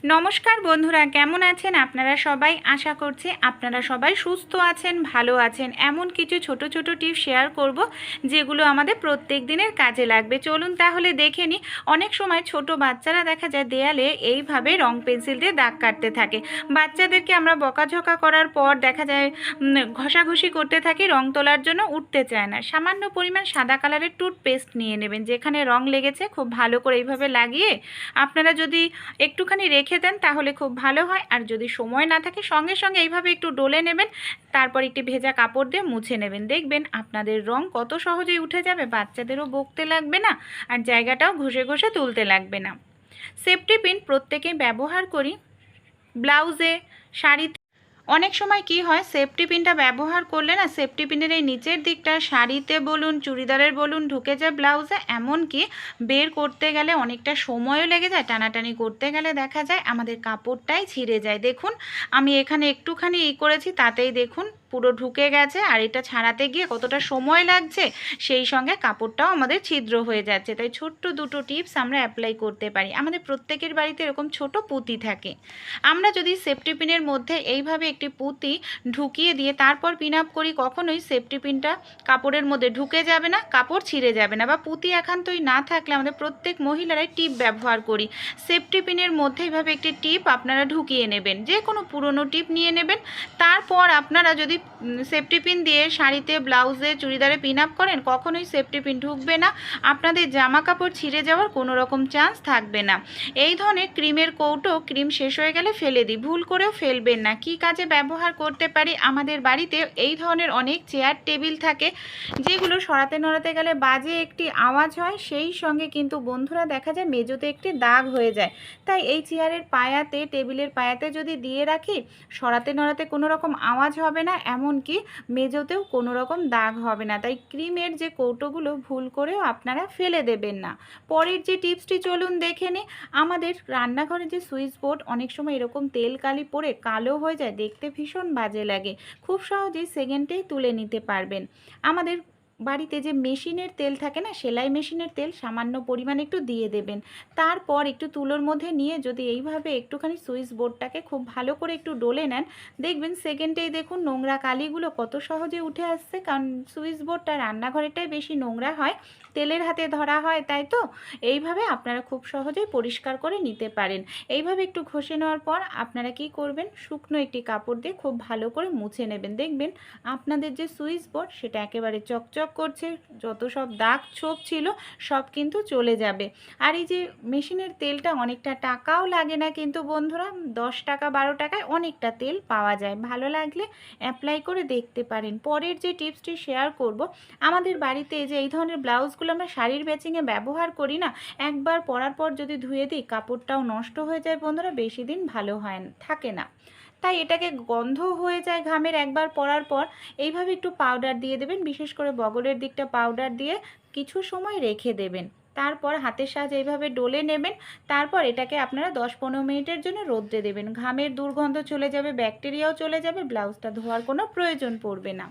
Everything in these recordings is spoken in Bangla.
নমস্কার বন্ধুরা, কেমন আছেন আপনারা সবাই? আশা করছি আপনারা সবাই সুস্থ আছেন, ভালো আছেন। এমন কিছু ছোট ছোট টিপস শেয়ার করব যেগুলো আমাদের প্রত্যেক দিনের কাজে লাগবে। চলুন তাহলে দেখে নিই। অনেক সময় ছোট বাচ্চারা দেখা যায় দেয়ালে এইভাবে রং পেন্সিল দিয়ে দাগ কাটতে থাকে। বাচ্চাদেরকে আমরা বকাঝকা করার পর দেখা যায় ঘষাঘষি করতে থাকি, রং তোলার জন্য উঠতে চায় না। সামান্য পরিমাণ সাদা কালারের টুথপেস্ট নিয়ে নেবেন, যেখানে রং লেগেছে, খুব ভালো করে এইভাবে লাগিয়ে আপনারা যদি একটুখানি রেখে দেন, তাহলে খুব ভালো হয়। আর যদি সময় না থাকে, সঙ্গে সঙ্গে এইভাবে একটু ডলে নেবেন, তারপর একটি ভেজা কাপড় দিয়ে মুছে নেবেন। দেখবেন আপনাদের রং কত সহজেই উঠে যাবে, বাচ্চাদেরও বকতে লাগবে না, আর জায়গাটাও ঘষে ঘষে তুলতে লাগবে না। সেফটি পিন প্রত্যেকেই ব্যবহার করি। ব্লাউজে, শাড়িতে অনেক সময় কি হয় সেফটি পিনটা ব্যবহার করলে না সেফটি পিনের এই নিচের দিকটা শাড়িতে বলুন, চুড়িদারের বলুন, ঢুকে যায় ব্লাউজে এমনকি বের করতে গেলে অনেকটা সময়ও লেগে যায়, টানাটানি করতে গেলে দেখা যায় আমাদের কাপড়টাই ছিঁড়ে যায়। দেখুন, আমি এখানে একটুখানি ই করেছি, তাতেই দেখুন পুরো ঢুকে গেছে আর এটা ছাড়াতে গিয়ে কতটা সময় লাগছে, সেই সঙ্গে কাপড়টাও আমাদের ছিদ্র হয়ে যাচ্ছে। তাই ছোট্ট দুটো টিপস আমরা অ্যাপ্লাই করতে পারি। আমাদের প্রত্যেকের বাড়িতে এরকম ছোট পুঁতি থাকে। আমরা যদি সেফটি পিনের মধ্যে এইভাবে একটি পুঁতি ঢুকিয়ে দিয়ে তারপর পিন আপ করি, কখনোই সেফটি পিনটা কাপড়ের মধ্যে ঢুকে যাবে না, কাপড় ছিঁড়ে যাবে না বা পুঁতি একান্তই না থাকলে আমাদের প্রত্যেক মহিলারাই টিপ ব্যবহার করি। সেফটি পিনের মধ্যে এইভাবে একটি টিপ আপনারা ঢুকিয়ে নেবেন। যে কোনো পুরনো টিপ নিয়ে নেবেন। তারপর আপনারা যদি সেফটি পিন দিয়ে শাড়িতে ব্লাউজে চুড়িদারে পিন আপ করেন, কখনোই সেফটি পিন ঢুকবে না। আপনাদের জামা কাপড় ছিঁড়ে যাওয়ার কোনো রকম চান্স থাকবে না। এই ধরনের ক্রিমের কৌটো ক্রিম শেষ হয়ে গেলে ফেলে দিই। ভুল করেও ফেলবেন না। কি কাজে ব্যবহার করতে পারি? আমাদের বাড়িতে এই ধরনের অনেক চেয়ার টেবিল থাকে, যেগুলো সরাতে নড়াতে গেলে বাজে একটি আওয়াজ হয়। সেই সঙ্গে কিন্তু বন্ধুরা দেখা যায় মেজোতে একটি দাগ হয়ে যায়। তাই এই চেয়ারের পায়াতে টেবিলের পায়াতে যদি দিয়ে রাখি, সরাতে নড়াতে কোনো রকম আওয়াজ হবে না। এমনকি মেজোতেও কোনো রকম দাগ হবে না। তাই ক্রিমের যে কৌটোগুলো ভুল করেও আপনারা ফেলে দেবেন না। পরের যে টিপসটি চলুন দেখে নিই। আমাদের রান্নাঘরে যে সুইচ বোর্ড, অনেক সময় এরকম তেল কালি পরে কালো হয়ে যায়, দেখতে ভীষণ বাজে লাগে। খুব সহজেই সেকেন্ডেই তুলে নিতে পারবেন। আমাদের বাড়িতে যে মেশিনের তেল থাকে না, সেলাই মেশিনের তেল সামান্য পরিমাণ একটু দিয়ে দেবেন। তারপর একটু তুলোর মধ্যে নিয়ে যদি এইভাবে একটুখানি সুইচ বোর্ডটাকে খুব ভালো করে একটু ডলে নেন, দেখবেন সেকেন্ডেই দেখুন নোংরা কালিগুলো কত সহজে উঠে আসছে। কারণ সুইচ বোর্ডটা রান্নাঘরেরটাই বেশি নোংরা হয়, তেলের হাতে ধরা হয়, তাই তো? এইভাবে আপনারা খুব সহজেই পরিষ্কার করে নিতে পারেন। এইভাবে একটু ঘষে নেওয়ার পর আপনারা কি করবেন? শুকনো একটি কাপড় দিয়ে খুব ভালো করে মুছে নেবেন। দেখবেন আপনাদের যে সুইচ বোর্ড সেটা একেবারে চকচক করছে, যত সব দাগ ছোপ ছিল, সব কিন্তু চলে যাবে। আর এই যে মেশিনের তেলটা অনেকটা টাকাও লাগে না কিন্তু বন্ধুরা, দশ টাকা, বারো টাকায় অনেকটা তেল পাওয়া যায়। ভালো লাগলে অ্যাপ্লাই করে দেখতে পারেন। পরের যে টিপসটি শেয়ার করব, আমাদের বাড়িতে যে এই ধরনের ব্লাউজগুলো আমরা শাড়ির ম্যাচিংয়ে ব্যবহার করি না, একবার পরার পর যদি ধুয়ে দিই, কাপড়টাও নষ্ট হয়ে যায় বন্ধুরা, বেশি দিন ভালো হয়, থাকে না। তাই এটাকে গন্ধ হয়ে যায় ঘামের একবার পরার পর, এইভাবে একটু পাউডার দিয়ে দেবেন, বিশেষ করে বগলের দিকটা পাউডার দিয়ে কিছু সময় রেখে দেবেন। তারপর হাতের সাহায্যে এইভাবে ডলে নেবেন, তারপর এটাকে আপনারা দশ পনেরো মিনিটের জন্য রোদ্রে দেবেন। ঘামের দুর্গন্ধ চলে যাবে, ব্যাকটেরিয়াও চলে যাবে, ব্লাউজটা ধোয়ার কোনো প্রয়োজন পড়বে না।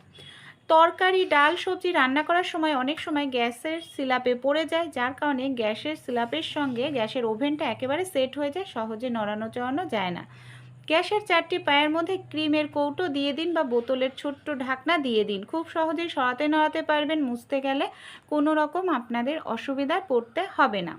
তরকারি, ডাল, সবজি রান্না করার সময় অনেক সময় গ্যাসের সিলাপে পড়ে যায়, যার কারণে গ্যাসের সিলাপের সঙ্গে গ্যাসের ওভেনটা একেবারে সেট হয়ে যায়, সহজে নড়ানো চড়ানো যায় না। গ্যাসের চারটি পায়ের মধ্যে ক্রিমের কৌটো দিয়ে দিন বা বোতলের ছোট্ট ঢাকনা দিয়ে দিন। খুব সহজেই সরাতে নড়াতে পারবেন, মুছতে গেলে কোনো রকম আপনাদের অসুবিধায় পড়তে হবে না।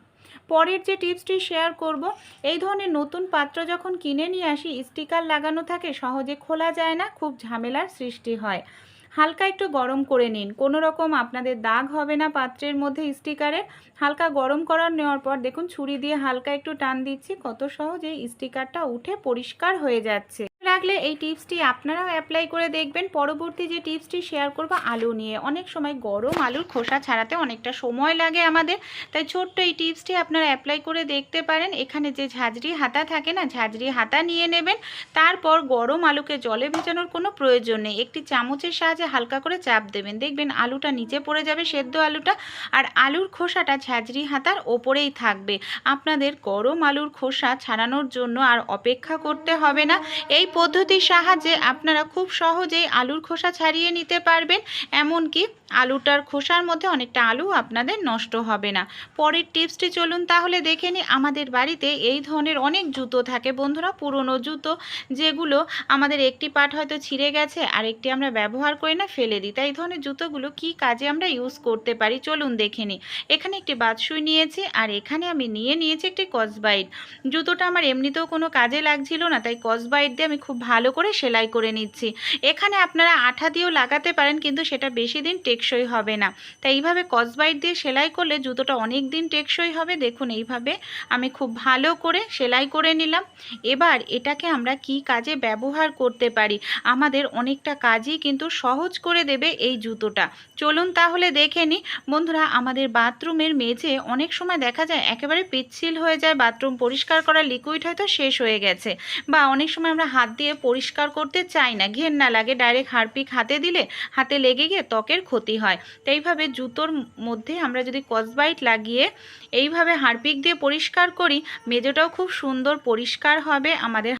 পরের যে টিপসটি শেয়ার করব, এই ধরনের নতুন পাত্র যখন কিনে নিয়ে আসি, স্টিকার লাগানো থাকে, সহজে খোলা যায় না, খুব ঝামেলার সৃষ্টি হয়। হালকা একটু গরম করে নিন। কোনো রকম আপনাদের দাগ হবে না পাত্রের মধ্যে স্টিকারে। হালকা গরম করার নেওয়ার পর দেখুন, ছুরি দিয়ে হালকা একটু টান দিচ্ছি। কত সহজে স্টিকারটা উঠে পরিষ্কার হয়ে যাচ্ছে। লাগলে এই টিপসটি আপনারাও অ্যাপ্লাই করে দেখবেন। পরবর্তী যে টিপসটি শেয়ার করব, আলু নিয়ে। অনেক সময় গরম আলুর খোসা ছাড়াতে অনেকটা সময় লাগে আমাদের। তাই ছোট্ট এই টিপসটি আপনারা অ্যাপ্লাই করে দেখতে পারেন। এখানে যে ঝাঁঝরি হাতা থাকে না, ঝাঁঝরি হাতা নিয়ে নেবেন। তারপর গরম আলুকে জলে ভেজানোর কোনো প্রয়োজন নেই। একটি চামচের সাহায্যে হালকা করে চাপ দেবেন। দেখবেন আলুটা নিচে পড়ে যাবে, সেদ্ধ আলুটা। আর আলুর খোসাটা ঝাঁঝরি হাতার ওপরেই থাকবে। আপনাদের গরম আলুর খোসা ছাড়ানোর জন্য আর অপেক্ষা করতে হবে না। এই পদ্ধতির সাহায্যে আপনারা খুব সহজেই আলুর খোসা ছাড়িয়ে নিতে পারবেন এমনকি আলুটার খোসার মধ্যে অনেকটা আলু আপনাদের নষ্ট হবে না। পরের টিপসটি চলুন তাহলে দেখে নিই। আমাদের বাড়িতে এই ধরনের অনেক জুতো থাকে বন্ধুরা, পুরনো জুতো, যেগুলো আমাদের একটি পাট হয়তো ছিঁড়ে গেছে আর একটি আমরা ব্যবহার করে না ফেলে দিই। তাই ধরনের জুতোগুলো কি কাজে আমরা ইউজ করতে পারি? চলুন দেখে নিই। এখানে একটি বাদসুই নিয়েছি আর এখানে আমি নিয়ে নিয়েছি একটি কসবাইট। জুতোটা আমার এমনিতেও কোনো কাজে লাগছিল না, তাই কসবাইট দিয়ে আমি খুব ভালো করে সেলাই করে নিচ্ছি। এখানে আপনারা আঠা দিয়েও লাগাতে পারেন, কিন্তু সেটা বেশি দিন টেকসই হবে না। তাই এইভাবে কসবাইট দিয়ে সেলাই করলে জুতোটা অনেক দিন টেকসই হবে। দেখুন এইভাবে আমি খুব ভালো করে সেলাই করে নিলাম। এবার এটাকে আমরা কি কাজে ব্যবহার করতে পারি? আমাদের অনেকটা কাজই কিন্তু সহজ করে দেবে এই জুতোটা। চলুন তাহলে দেখে নিই বন্ধুরা, আমাদের বাথরুমের মেঝে অনেক সময় দেখা যায় একেবারে পিচ্ছিল হয়ে যায়, বাথরুম পরিষ্কার করা লিকুইড হয়তো শেষ হয়ে গেছে বা অনেক সময় আমরা হাত দিয়ে পরিষ্কার করতে চাই না। ঘেন্না লাগে ডাইরেক্ট হারপিক হাতে দিলে হাতে লেগে গিয়ে ত্বকের ক্ষতি হয়। তো এইভাবে জুতোর মধ্যে আমরা যদি কসবাইট লাগিয়ে এইভাবে হারপিক দিয়ে পরিষ্কার করি, মেজোটাও খুব সুন্দর পরিষ্কার হবে, আমাদের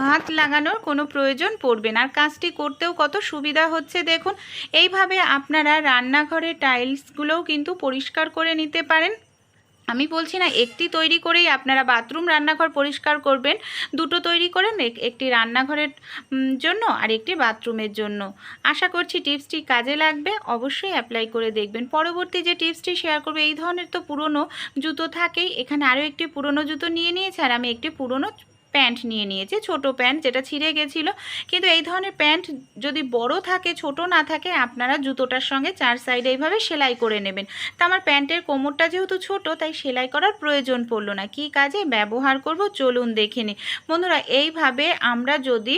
হাত লাগানোর কোনো প্রয়োজন পড়বে না। আর কাজটি করতেও কত সুবিধা হচ্ছে দেখুন। এইভাবে আপনারা রান্নাঘরে টাইলসগুলোও কিন্তু পরিষ্কার করে নিতে পারেন। আমি বলছি না, একটি তৈরি করেই আপনারা বাথরুম, রান্নাঘর পরিষ্কার করবেন। দুটো তৈরি করেন একটি রান্নাঘরের জন্য আর একটি বাথরুমের জন্য। আশা করছি টিপসটি কাজে লাগবে, অবশ্যই অ্যাপ্লাই করে দেখবেন। পরবর্তী যে টিপসটি শেয়ার করবে, এই ধরনের তো পুরনো জুতো থাকেই। এখানে আরও একটি পুরনো জুতো নিয়ে নিয়েছে, আর আমি একটি পুরনো প্যান্ট নিয়ে নিয়েছি, ছোট প্যান্ট যেটা ছিঁড়ে গেছিল। কিন্তু এই ধরনের প্যান্ট যদি বড় থাকে, ছোট না থাকে, আপনারা জুতোটার সঙ্গে চার সাইডে এইভাবে সেলাই করে নেবেন। তা আমার প্যান্টের কোমরটা যেহেতু ছোট, তাই সেলাই করার প্রয়োজন পড়ল না। কি কাজে ব্যবহার করব চলুন দেখে নিই। বন্ধুরা, এইভাবে আমরা যদি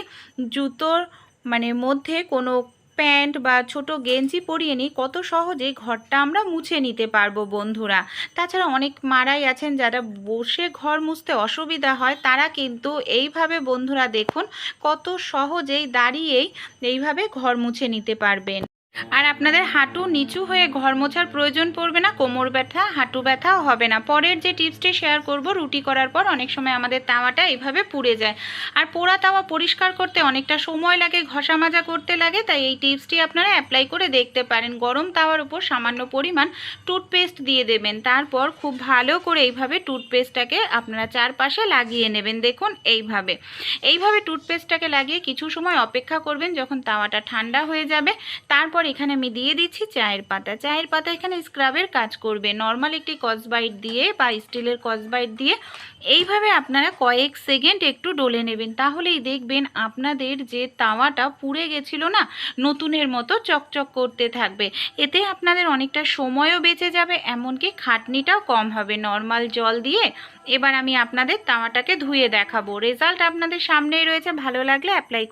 জুতোর মানে মধ্যে কোনো প্যান্ট বা ছোট গেঞ্জি পরিয়ে নিই কত সহজেই ঘরটা আমরা মুছে নিতে পারব বন্ধুরা। তাছাড়া অনেক মারাই আছেন যারা বসে ঘর মুছতে অসুবিধা হয়, তারা কিন্তু এইভাবে বন্ধুরা দেখুন কত সহজেই দাঁড়িয়েই এইভাবে ঘর মুছে নিতে পারবেন। আর আপনাদের হাঁটু নিচু হয়ে ঘর মোছার প্রয়োজন পড়বে না, কোমর ব্যথা, হাঁটু ব্যথাও হবে না। পরের যে টিপসটি শেয়ার করব, রুটি করার পর অনেক সময় আমাদের তাওয়াটা এইভাবে পুড়ে যায়। আর পোড়া তাওয়া পরিষ্কার করতে অনেকটা সময় লাগে, ঘষা মাজা করতে লাগে, তাই এই টিপসটি আপনারা অ্যাপ্লাই করে দেখতে পারেন। গরম তাওয়ার উপর সামান্য পরিমাণ টুথপেস্ট দিয়ে দেবেন। তারপর খুব ভালো করে এইভাবে টুথপেস্টটাকে আপনারা চারপাশে লাগিয়ে নেবেন। দেখুন, এইভাবে। এইভাবে টুথপেস্টটাকে লাগিয়ে কিছু সময় অপেক্ষা করবেন যখন তাওয়াটা ঠান্ডা হয়ে যাবে। তারপর এখানে আমি দিয়ে দিচ্ছি চায়ের পাতা। চায়ের পাতা এখানে স্ক্রাবের কাজ করবে। নর্মাল একটি কসবাইট দিয়ে বা স্টিলের কসবাইট দিয়ে এইভাবে আপনারা কয়েক সেকেন্ড একটু ডলে নেবেন। তাহলেই দেখবেন আপনাদের যে তাওয়াটা পুড়ে গেছিল না, নতুনের মতো চকচক করতে থাকবে। এতে আপনাদের অনেকটা সময়ও বেঁচে যাবে, এমনকি খাটনিটাও কম হবে। নর্মাল জল দিয়ে এবার আমি আপনাদের তাওয়াটাকে ধুয়ে দেখাবো। রেজাল্ট আপনাদের সামনেই রয়েছে। ভালো লাগলে অ্যাপ্লাই